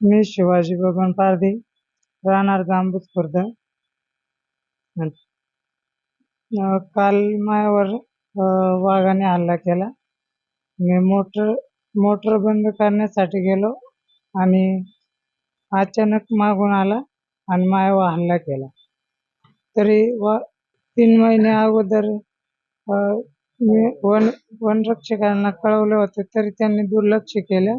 मी शिवाजी भगवान पारधी राहणार जांबूज खुर्द. काल मायावर वाघाने हल्ला केला. मी मोटर मोटर बंद करण्यासाठी गेलो आणि अचानक मागून आला आणि मायावर हल्ला केला. तरी वा तीन महिने अगोदर मी वन वनरक्षकांना कळवलं होतं तरी त्यांनी दुर्लक्ष केलं.